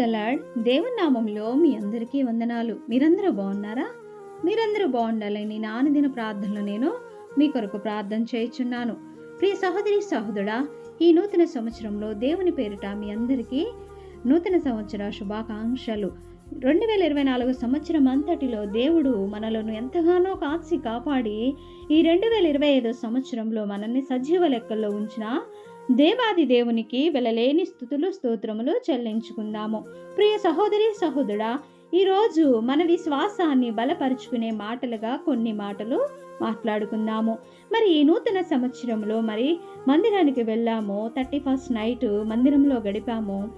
The lord నామంలో మీ అందరికీ వందనాలు. మీరందరూ బాగున్నారా? మీరందరూ బాగుండాలని నా అనుదిన ప్రార్థనలు నేను మీ కొరకు ప్రార్థన చేయుచున్నాను. ప్రియ సహోదరి సహోదరుడా ఈ నూతన సంవత్సరంలో దేవుని పేరిట మీ అందరికీ నూతన సంవత్సర శుభాకాంక్షలు. రెండు వేల ఇరవై నాలుగు సంవత్సరం అంతటిలో దేవుడు మనలను ఎంతగానో కాచి కాపాడి ఈ రెండు వేల ఇరవై ఐదో సంవత్సరంలో మనల్ని సజీవ లెక్కల్లో ఉంచిన దేవాది దేవునికి వెళ్ళలేని స్థుతులు స్తోత్రములు చెల్లించుకుందాము. ప్రియ సహోదరి సహోదరా ఈరోజు మన విశ్వాసాన్ని బలపరుచుకునే మాటలుగా కొన్ని మాటలు మాట్లాడుకుందాము. మరి ఈ నూతన సంవత్సరంలో మరి మందిరానికి వెళ్ళాము. థర్టీ ఫస్ట్ నైట్ మందిరంలో గడిపాము.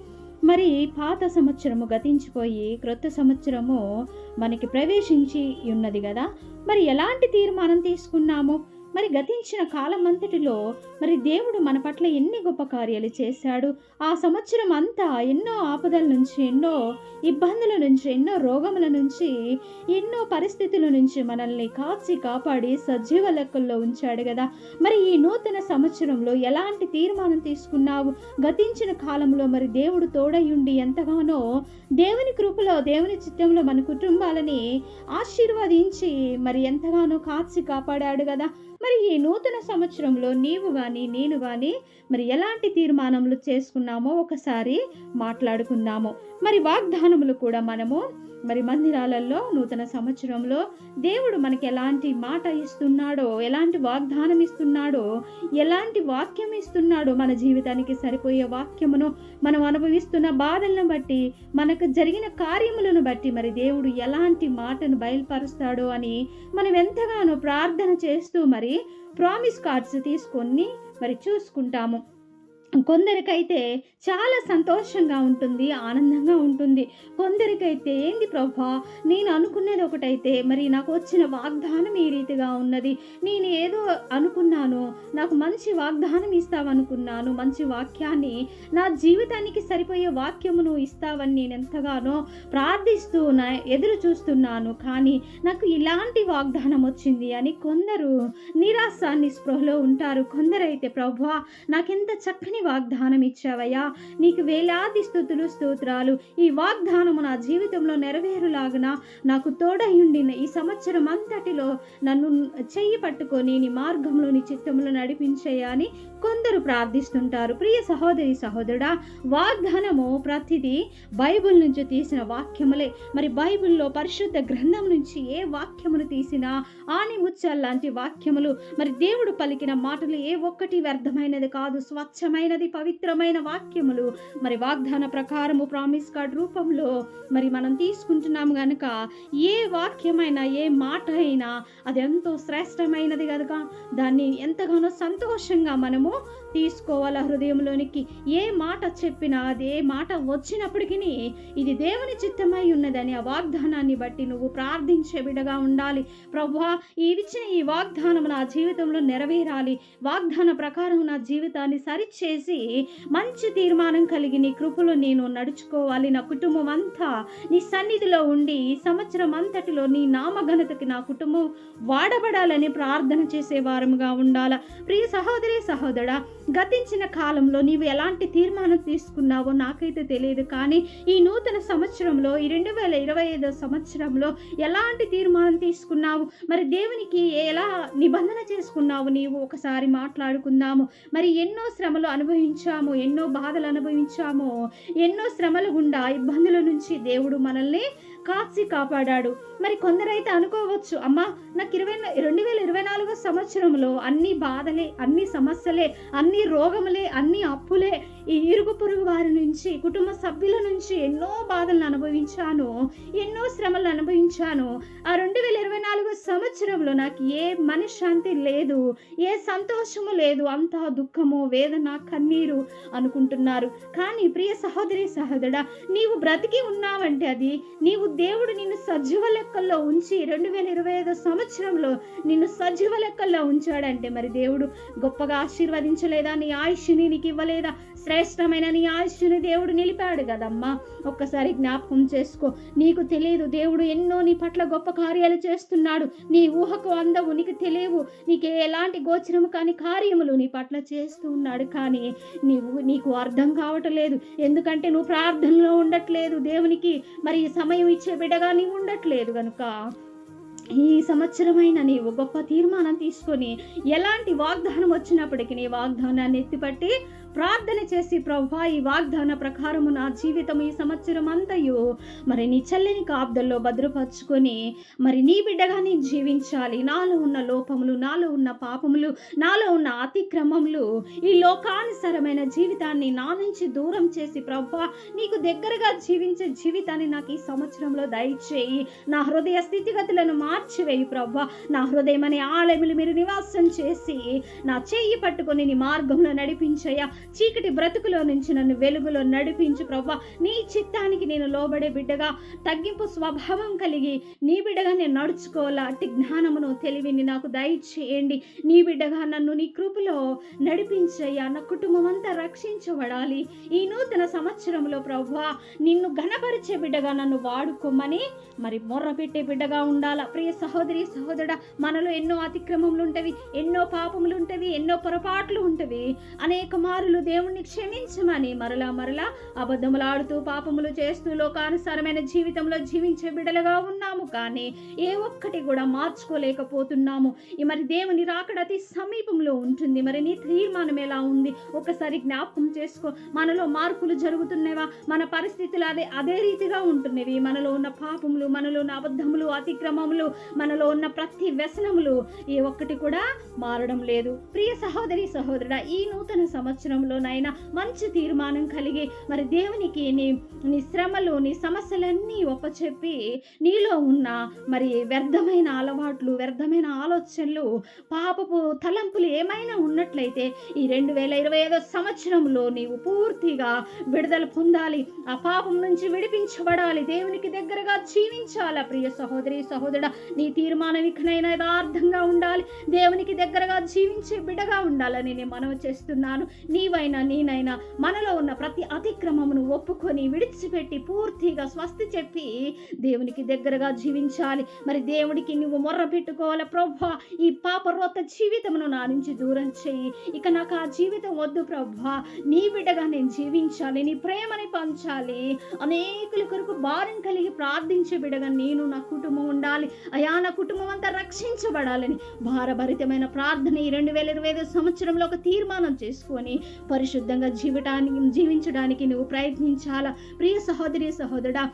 మరి పాత సంవత్సరము గతించిపోయి క్రొత్త సంవత్సరము మనకి ప్రవేశించి ఉన్నది కదా. మరి ఎలాంటి తీర్మానం తీసుకున్నాము? మరి గతించిన కాలం అంతటిలో మరి దేవుడు మన పట్ల ఎన్ని గొప్ప కార్యాలు చేశాడు? ఆ సంవత్సరం అంతా ఎన్నో ఆపదల నుంచి ఎన్నో ఇబ్బందుల నుంచి ఎన్నో రోగముల నుంచి ఎన్నో పరిస్థితుల నుంచి మనల్ని కాచి కాపాడి సజీవ లెక్కల్లో ఉంచాడు కదా. మరి ఈ నూతన సంవత్సరంలో ఎలాంటి తీర్మానం తీసుకున్నావు? గతించిన కాలంలో మరి దేవుడు తోడయుండి ఎంతగానో దేవుని కృపలో దేవుని చిత్తంలో మన కుటుంబాలని ఆశీర్వదించి మరి ఎంతగానో కాచి కాపాడాడు కదా. మరి ఈ నూతన సంవత్సరంలో నీవు కానీ నేను కానీ మరి ఎలాంటి తీర్మానములు చేసుకున్నామో ఒకసారి మాట్లాడుకుందాము. మరి వాగ్దానములు కూడా మనము మరి మందిరాలలో నూతన సంవత్సరంలో దేవుడు మనకి ఎలాంటి మాట ఇస్తున్నాడో ఎలాంటి వాగ్దానం ఇస్తున్నాడో ఎలాంటి వాక్యం ఇస్తున్నాడో మన జీవితానికి సరిపోయే వాక్యమును మనం అనుభవిస్తున్న బాధలను బట్టి మనకు జరిగిన కార్యములను బట్టి మరి దేవుడు ఎలాంటి మాటను బయలుపరుస్తాడో అని మనం ఎంతగానో ప్రార్థన చేస్తూ మరి ప్రామిస్ కార్డ్స్ తీసుకొని మరి చూసుకుంటాము. కొందరికైతే చాలా సంతోషంగా ఉంటుంది ఆనందంగా ఉంటుంది. కొందరికైతే ఏంది ప్రభా నేను అనుకునేది ఒకటైతే మరి నాకు వచ్చిన వాగ్దానం ఈ రీతిగా ఉన్నది. నేను ఏదో అనుకున్నాను నాకు మంచి వాగ్దానం ఇస్తావనుకున్నాను మంచి వాక్యాన్ని నా జీవితానికి సరిపోయే వాక్యమును ఇస్తావని నేను ఎంతగానో ప్రార్థిస్తూ నా ఎదురు చూస్తున్నాను. కానీ నాకు ఇలాంటి వాగ్దానం వచ్చింది అని కొందరు నిరాశ నిస్పృహలో ఉంటారు. కొందరైతే ప్రభా నాకెంత చక్కని వాగ్దానం ఇచ్చావయ్యా నీకు వేలాది స్థుతులు స్తోత్రాలు. ఈ వాగ్దానము నా జీవితంలో నెరవేరులాగున. నాకు తోడయుండిన ఈ సంవత్సరం అంతటిలో నన్ను చెయ్యి పట్టుకొని నీ మార్గంలో నీ చిత్తంలో నడిపించేయా అని కొందరు ప్రార్థిస్తుంటారు. ప్రియ సహోదరి సహోదరుడా వాగ్దానము ప్రతిదీ బైబిల్ నుంచి తీసిన వాక్యములే. మరి బైబిల్లో పరిశుద్ధ గ్రంథం నుంచి ఏ వాక్యమును తీసినా ఆనిముత్యాల లాంటి వాక్యములు మరి దేవుడు పలికిన మాటలు ఏ ఒక్కటి వ్యర్థమైనది కాదు. స్వచ్ఛమైనది పవిత్రమైన వాక్యములు. మరి వాగ్దాన ప్రకారము ప్రామిస్ కార్డ్ రూపంలో మరి మనం తీసుకుంటున్నాము కనుక ఏ వాక్యమైనా ఏ మాట అయినా అది ఎంతో శ్రేష్టమైనది కనుక దాన్ని ఎంతగానో సంతోషంగా మనము తీసుకోవాలి హృదయంలోనికి? ఏ మాట చెప్పినా అది ఏ మాట వచ్చినప్పటికీ ఇది దేవుని చిత్తమై ఉన్నదని ఆ వాగ్దానాన్ని బట్టి నువ్వు ప్రార్థించే బిడగా ఉండాలి. ప్రభా ఇచ్చిన ఈ వాగ్దానం నా జీవితంలో నెరవేరాలి. వాగ్దాన ప్రకారం నా జీవితాన్ని సరిచేసి మంచి తీర్మానం కలిగి నీ కృపలో నేను నడుచుకోవాలి. నా కుటుంబం అంతా నీ సన్నిధిలో ఉండి ఈ సంవత్సరం అంతటిలో నీ నామఘనతకి నా కుటుంబం వాడబడాలని ప్రార్థన చేసే వారముగా ఉండాల. ప్రియ సహోదరి సహోదరు గతించిన కాలంలో నీవు ఎలాంటి తీర్మానం తీసుకున్నావో నాకైతే తెలియదు. కానీ ఈ నూతన సంవత్సరంలో ఈ రెండు వేల ఇరవై ఐదో సంవత్సరంలో ఎలాంటి తీర్మానం తీసుకున్నావు? మరి దేవునికి ఎలా నిబంధన చేసుకున్నావు? నీవు ఒకసారి మాట్లాడుకుందాము. మరి ఎన్నో శ్రమలు అనుభవించాము ఎన్నో బాధలు అనుభవించాము. ఎన్నో శ్రమల గుండా ఇబ్బందుల నుంచి దేవుడు మనల్ని కాచి కాపాడాడు. మరి కొందరైతే అనుకోవచ్చు అమ్మా నాకు ఇరవై రెండు వేల సంవత్సరంలో అన్ని బాధలే అన్ని సమస్యలే అన్ని రోగములే అన్ని అప్పులే ఈ ఇరుగు పొరుగు వారి నుంచి కుటుంబ సభ్యుల నుంచి ఎన్నో బాధలను అనుభవించాను ఎన్నో శ్రమలను అనుభవించాను. ఆ రెండు వేల ఇరవై నాలుగు సంవత్సరంలో నాకు ఏ మనశ్శాంతి లేదు ఏ సంతోషము లేదు అంతా దుఃఖము వేదన కన్నీరు అనుకుంటున్నారు. కానీ ప్రియ సహోదరి సహోదరుడా నీవు బ్రతికి ఉన్నావంటే అది నీవు దేవుడు నిన్ను సజీవ లెక్కల్లో ఉంచి రెండు వేల ఇరవై ఐదో సంవత్సరంలో నిన్ను సజీవ లెక్కల్లో ఉంచాడంటే మరి దేవుడు గొప్పగా ఆశీర్వదించలేదా? నీ ఆయుష్ని నీకు ఇవ్వలేదా? శ్రేష్టమైన నీ ఆయుష్ని దేవుడు నిలిపాడు కదమ్మా. ఒక్కసారి జ్ఞాపకం చేసుకో. నీకు తెలియదు దేవుడు ఎన్నో నీ పట్ల గొప్ప కార్యాలు చేస్తున్నాడు. నీ ఊహకు అందవు నీకు తెలియవు. నీకు ఎలాంటి గోచరము కాని కార్యములు నీ పట్ల చేస్తూ ఉన్నాడు. కానీ నీవు నీకు అర్థం కావటం లేదు ఎందుకంటే నువ్వు ప్రార్థనలో ఉండట్లేదు. దేవునికి మరి సమయం ఇచ్చే బిడ్డగా నీవు ఉండట్లేదు కనుక. ఈ సంవత్సరమైన నీవు గొప్ప తీర్మానం తీసుకొని ఎలాంటి వాగ్దానం వచ్చినప్పటికీ నీ వాగ్దానాన్ని ఎత్తిపట్టి ప్రార్థన చేసి ప్రభా ఈ వాగ్దాన ప్రకారము నా జీవితం ఈ సంవత్సరం అంతయు మరి నీ చల్లని కాబ్దల్లో భద్రపరుచుకొని మరి నీ బిడ్డగా నేను జీవించాలి. నాలో ఉన్న లోపములు నాలో ఉన్న పాపములు నాలో ఉన్న అతిక్రమములు ఈ లోకానుసరమైన జీవితాన్ని నా నుంచి దూరం చేసి ప్రభా నీకు దగ్గరగా జీవించే జీవితాన్ని నాకు ఈ సంవత్సరంలో దయచేయి. నా హృదయ స్థితిగతులను మార్చివేయి ప్రభా నా హృదయం అనే ఆలయములు మీరు నివాసం చేసి నా చెయ్యి పట్టుకొని నీ మార్గంలో నడిపించయ్యా. చీకటి బ్రతుకులో నుంచి నన్ను వెలుగులో నడిపించు ప్రభా నీ చిత్తానికి నేను లోబడే బిడ్డగా తగ్గింపు స్వభావం కలిగి నీ బిడ్డగా నేను నడుచుకోవాలా? అట్టి జ్ఞానమును తెలివిని నాకు దయచేయండి. నీ బిడ్డగా నన్ను నీ కృపలో నడిపించయ్యా. నా కుటుంబం అంతా రక్షించబడాలి. ఈ నూతన సంవత్సరంలో ప్రభా నిన్ను ఘనపరిచే బిడ్డగా నన్ను వాడుకోమని మరి మొర్ర పెట్టే బిడ్డగా ఉండాలా? ప్రియ సహోదరి సహోదరుడా మనలో ఎన్నో అతిక్రమములు ఉంటవి ఎన్నో పాపములు ఉంటవి ఎన్నో పొరపాట్లు ఉంటవి. అనేక మారులు దేవుణ్ణి క్షమించమని మరలా మరలా అబద్ధములాడుతూ పాపములు చేస్తూ లోకానుసారమైన జీవితంలో జీవించే బిడలుగా ఉన్నాము కానీ ఏ ఒక్కటి కూడా మార్చుకోలేకపోతున్నాము. ఈ మరి దేవుని రాకడ అతి సమీపంలో ఉంటుంది. మరి నీ తీర్మానం ఎలా ఉంది? ఒకసారి జ్ఞాపకం చేసుకో. మనలో మార్పులు జరుగుతున్నవా? మన పరిస్థితులు అదే అదే రీతిగా ఉంటున్నవి. మనలో ఉన్న పాపములు మనలో ఉన్న అబద్ధములు అతిక్రమములు మనలో ఉన్న ప్రతి వ్యసనములు ఏ ఒక్కటి కూడా మారడం లేదు. ప్రియ సహోదరి సహోదరుడా ఈ నూతన సంవత్సరం విషయంలోనైనా మంచి తీర్మానం కలిగి మరి దేవునికి నీ నీ శ్రమలు నీ సమస్యలన్నీ ఒప్పచెప్పి నీలో ఉన్న మరి వ్యర్థమైన అలవాట్లు వ్యర్థమైన ఆలోచనలు పాపపు తలంపులు ఏమైనా ఉన్నట్లయితే ఈ రెండు వేల ఇరవై ఐదో సంవత్సరంలో నీవు పూర్తిగా విడుదల పొందాలి. ఆ పాపం నుంచి విడిపించబడాలి. దేవునికి దగ్గరగా జీవించాలా. ప్రియ సహోదరి సహోదరుడ నీ తీర్మానం ఇకనైనా యథార్థంగా ఉండాలి. దేవునికి దగ్గరగా జీవించే బిడగా ఉండాలని నేను మనవి చేస్తున్నాను. నీ నీవైనా నేనైనా మనలో ఉన్న ప్రతి అతిక్రమమును ఒప్పుకొని విడిచిపెట్టి పూర్తిగా స్వస్తి చెప్పి దేవునికి దగ్గరగా జీవించాలి. మరి దేవుడికి నువ్వు మొర్ర పెట్టుకోవాలి? ప్రభా ఈ పాపరోత జీవితమును నా నుంచి దూరం చేయి. ఇక నాకు ఆ జీవితం వద్దు ప్రభా నీ బిడ్డగా నేను జీవించాలి నీ ప్రేమని పంచాలి. అనేకుల కొరకు భారం కలిగి ప్రార్థించే బిడ్డగా నేను నా కుటుంబం ఉండాలి. అయా నా కుటుంబం అంతా రక్షించబడాలని భారభరితమైన ప్రార్థన ఈ రెండు వేల ఇరవై ఐదు సంవత్సరంలో ఒక తీర్మానం చేసుకొని పరిశుద్ధంగా జీవటానికి జీవించడానికి నువ్వు ప్రయత్నించాలా? ప్రియ సహోదరి సహోదరుడా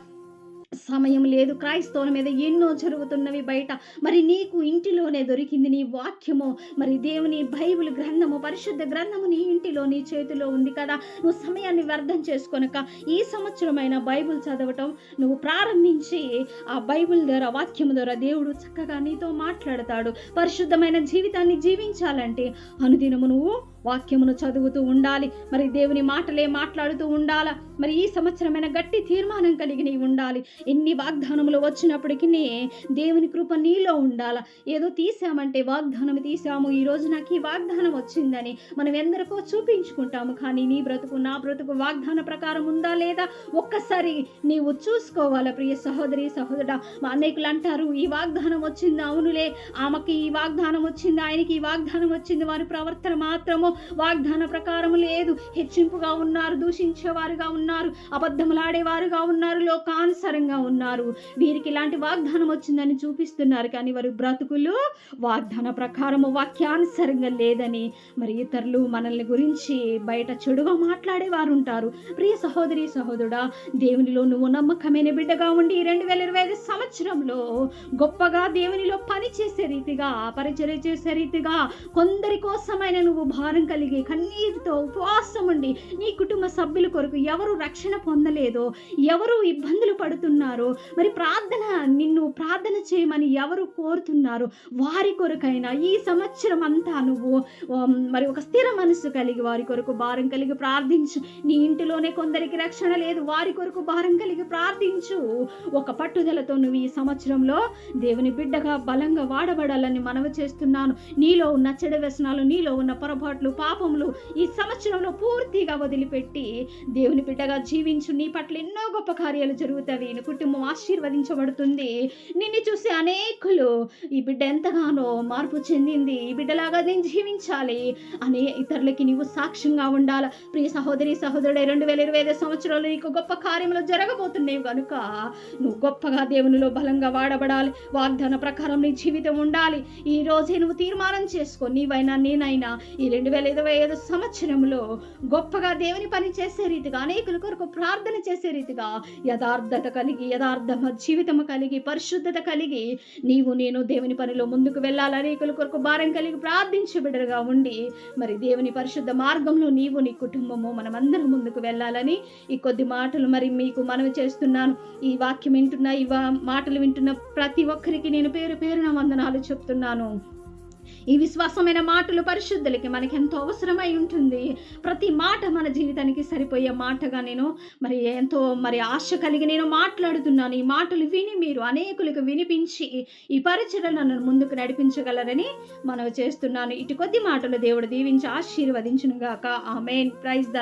సమయం లేదు. క్రైస్తవుల మీద ఎన్నో జరుగుతున్నవి బయట. మరి నీకు ఇంటిలోనే దొరికింది నీ వాక్యము. మరి దేవుని బైబిల్ గ్రంథము పరిశుద్ధ గ్రంథము నీ ఇంటిలో నీ చేతిలో ఉంది కదా. నువ్వు సమయాన్ని వ్యర్థం చేసుకొనక ఈ సంవత్సరమైన బైబిల్ చదవటం నువ్వు ప్రారంభించి ఆ బైబిల్ ద్వారా వాక్యము ద్వారా దేవుడు చక్కగా నీతో మాట్లాడతాడు. పరిశుద్ధమైన జీవితాన్ని జీవించాలంటే అనుదినము నువ్వు వాక్యమును చదువుతూ ఉండాలి. మరి దేవుని మాటలే మాట్లాడుతూ ఉండాలా? మరి ఈ సంవత్సరమైన గట్టి తీర్మానం కలిగి ఉండాలి. ఎన్ని వాగ్దానములు వచ్చినప్పటికీ దేవుని కృప నీలో ఉండాలా? ఏదో తీసామంటే వాగ్దానం తీసాము. ఈ రోజు నాకు ఈ వాగ్దానం వచ్చిందని మనం ఎందరికో చూపించుకుంటాము. కానీ నీ బ్రతుకు నా బ్రతుకు వాగ్దాన ప్రకారం ఉందా లేదా? ఒక్కసారి నీవు చూసుకోవాలా ప్రియ సహోదరి సహోదరుడా? మా అనేకులు అంటారు ఈ వాగ్దానం వచ్చింది. అవునులే. ఆమెకి ఈ వాగ్దానం వచ్చింది ఆయనకి ఈ వాగ్దానం వచ్చింది. వారి ప్రవర్తన మాత్రము వాగ్దాన ప్రకారం లేదు. హెచ్చింపుగా ఉన్నారు దూషించేవారుగా ఉన్నారు అబద్ధములాడేవారుగా ఉన్నారు లోకానుసరంగా ఉన్నారు. వీరికి ఇలాంటి వాగ్దానం వచ్చిందని చూపిస్తున్నారు. కానీ వారి బ్రతుకులు వాగ్దాన ప్రకారము వాక్యానుసరంగా లేదని. మరి ఇతరులు మనల్ని గురించి బయట చెడుగా మాట్లాడేవారు ఉంటారు. ప్రియ సహోదరి సహోదరుడా దేవునిలో నువ్వు నమ్మకమైన బిడ్డగా ఉండి రెండు వేల ఇరవై ఐదు సంవత్సరంలో గొప్పగా దేవునిలో పని చేసే రీతిగా పరిచర్య చేసే రీతిగా కొందరి కోసమైన నువ్వు భారం కలిగి కన్నీటితో ఉపవాసం ఉండి నీ కుటుంబ సభ్యుల కొరకు ఎవరు రక్షణ పొందలేదో ఎవరు ఇబ్బందులు పడుతున్నారో మరి ప్రార్థన నిన్ను ప్రార్థన చేయమని ఎవరు కోరుతున్నారో? వారి కొరకైనా ఈ సంవత్సరం అంతా నువ్వు మరి ఒక స్థిర మనసు కలిగి వారి కొరకు భారం కలిగి ప్రార్థించు. నీ ఇంటిలోనే కొందరికి రక్షణ లేదు వారి కొరకు భారం కలిగి ప్రార్థించు. ఒక పట్టుదలతో నువ్వు ఈ సంవత్సరంలో దేవుని బిడ్డగా బలంగా వాడబడాలని మనవి చేస్తున్నాను. నీలో ఉన్న చెడు వ్యసనాలు నీలో ఉన్న పొరపాట్లు పాపములు ఈ సంవత్సరంలో పూర్తిగా వదిలిపెట్టి దేవుని బిడ్డగా జీవించు నీ పట్ల ఎన్నో గొప్ప కార్యాలు జరుగుతాయి. నీ కుటుంబం ఆశీర్వదించబడుతుంది. నిన్ను చూసి అనేకులు ఈ బిడ్డ ఎంతగానో మార్పు చెందింది. ఈ బిడ్డలాగా నేను జీవించాలి అనే ఇతరులకి నీవు సాక్ష్యంగా ఉండాల. ప్రియ సహోదరి సహోదరుడే రెండు వేల ఇరవై ఐదు సంవత్సరాలు నీకు గొప్ప కార్యములు జరగబోతున్నాయి కనుక నువ్వు గొప్పగా దేవునిలో బలంగా వాడబడాలి. వాగ్దాన ప్రకారం నీ జీవితం ఉండాలి. ఈ రోజే నువ్వు తీర్మానం చేసుకో. నీవైనా నేనైనా ఈ రెండు వేల ఇరవై ఐదు సంవత్సరంలో గొప్పగా దేవుని పని చేసే రీతిగా అనేకుల కొరకు ప్రార్థన చేసే రీతిగా యథార్థత కలిగి యథార్థ జీవితము కలిగి పరిశుద్ధత కలిగి నీవు నేను దేవుని పనిలో ముందుకు వెళ్ళాలి అనేకుల కొరకు భారం కలిగి ప్రార్థించే ఉండి మరి దేవుని పరిశుద్ధ మార్గంలో నీవు నీ కుటుంబము మనమందరం ముందుకు వెళ్ళాలని ఈ కొద్ది మాటలు మరి మీకు మనవి చేస్తున్నాను. ఈ వాక్యం వింటున్న ఈ వా- మాటలు వింటున్న ప్రతి ఒక్కరికి నేను పేరు పేరున వందనాలు చెప్తున్నాను. ఈ విశ్వాసమైన మాటలు పరిశుద్ధులకి మనకి ఎంతో అవసరమై ఉంటుంది. ప్రతి మాట మన జీవితానికి సరిపోయే మాటగా నేను మరి ఎంతో మరి ఆశ కలిగి నేను మాట్లాడుతున్నాను. ఈ మాటలు విని మీరు అనేకులకు వినిపించి ఈ పరిచయను నన్ను ముందుకు నడిపించగలరని మనం చేస్తున్నాను. ఇటు కొద్ది మాటలు దేవుడు దీవించి ఆశీర్వదించునుగాక. ఆమెన్. Praise the